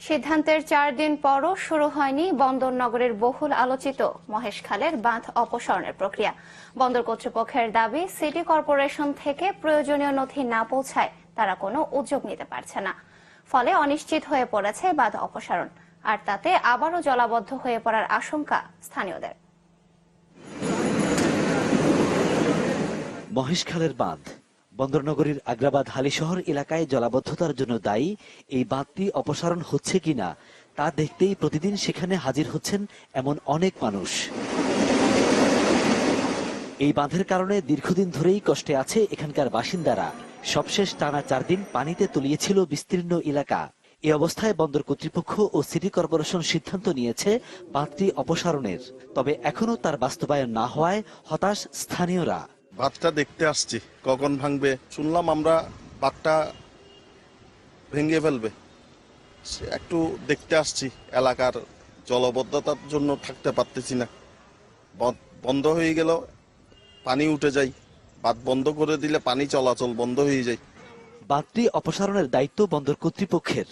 সিদ্ধান্তের চার দিন পরও শুরু হয়নি বন্দর নগরের বহুল আলোচিত মহেশখালের বাঁধ অপসারণের প্রক্রিয়া। বন্দর কর্তৃপক্ষের দাবি, সিটি কর্পোরেশন থেকে প্রয়োজনীয় নথি না পৌঁছায় তারা কোনো উদ্যোগ নিতে পারছে না। ফলে অনিশ্চিত হয়ে পড়েছে বাঁধ অপসারণ। আর তাতে আবারও জলাবদ্ধ হয়ে পড়ার আশঙ্কা স্থানীয়দের। মহেশখালের বাঁধ বন্দরনগরীর আগ্রাবাদ হালিশহর এলাকায় জলাবদ্ধতার জন্য দায়ী। এই বাঁধটি অপসারণ হচ্ছে কিনা তা দেখতেই প্রতিদিন সেখানে হাজির হচ্ছেন এমন অনেক মানুষ। এই বাঁধের কারণে দীর্ঘদিন ধরেই কষ্টে আছে এখানকার বাসিন্দারা। সবশেষ টানা চার দিন পানিতে তলিয়েছিল বিস্তীর্ণ এলাকা। এ অবস্থায় বন্দর কর্তৃপক্ষ ও সিটি কর্পোরেশন সিদ্ধান্ত নিয়েছে বাঁধটি অপসারণের। তবে এখনও তার বাস্তবায়ন না হওয়ায় হতাশ স্থানীয়রা। বাঁধটা দেখতে আসছি। কখন ভাঙবে? শুনলাম আমরা বাঁধটা ভেঙে ফেলবে। একটু দেখতে আসছি। এলাকার জলবদ্ধতার জন্য থাকতে পারতেছি না। বন্ধ হয়ে গেল, পানি উঠে যায়। বাঁধ বন্ধ করে দিলে পানি চলাচল বন্ধ হয়ে যায়। বাঁধটি অপসারণের দায়িত্ব বন্দর কর্তৃপক্ষের।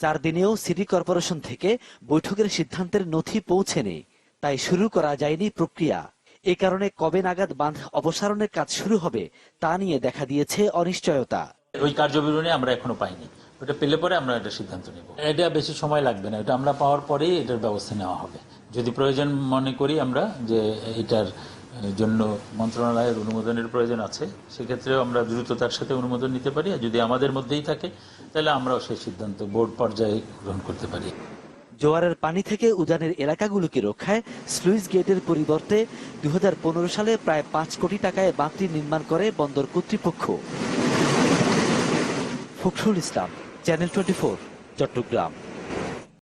চার দিনেও সিটি কর্পোরেশন থেকে বৈঠকের সিদ্ধান্তের নথি পৌঁছেনি। তাই শুরু করা যায়নি প্রক্রিয়া। এ কারণে কবে নাগাদ বাঁধ অপসারণের কাজ শুরু হবে তা নিয়ে দেখা দিয়েছে অনিশ্চয়তা। ওই কার্যবিবরণী আমরা এখনও পাইনি। ওটা পেলে পরে আমরা এটা সিদ্ধান্ত নেব। এটা বেশি সময় লাগবে না। এটা আমরা পাওয়ার পরেই এটার ব্যবস্থা নেওয়া হবে। যদি প্রয়োজন মনে করি আমরা যে এটার জন্য মন্ত্রণালয়ের অনুমোদনের প্রয়োজন আছে, সেক্ষেত্রেও আমরা দ্রুততার সাথে অনুমোদন নিতে পারি। আর যদি আমাদের মধ্যেই থাকে, তাহলে আমরাও সেই সিদ্ধান্ত বোর্ড পর্যায়ে গ্রহণ করতে পারি। জোয়ারের পানি থেকে উজানের এলাকাগুলোকে রক্ষায় স্লুইস গেটের পরিবর্তে দু হাজার পনেরো সালে প্রায় পাঁচ কোটি টাকায় বাঁধটি নির্মাণ করে বন্দর কর্তৃপক্ষ। Fakhrul Islam, channel twenty Chattogram.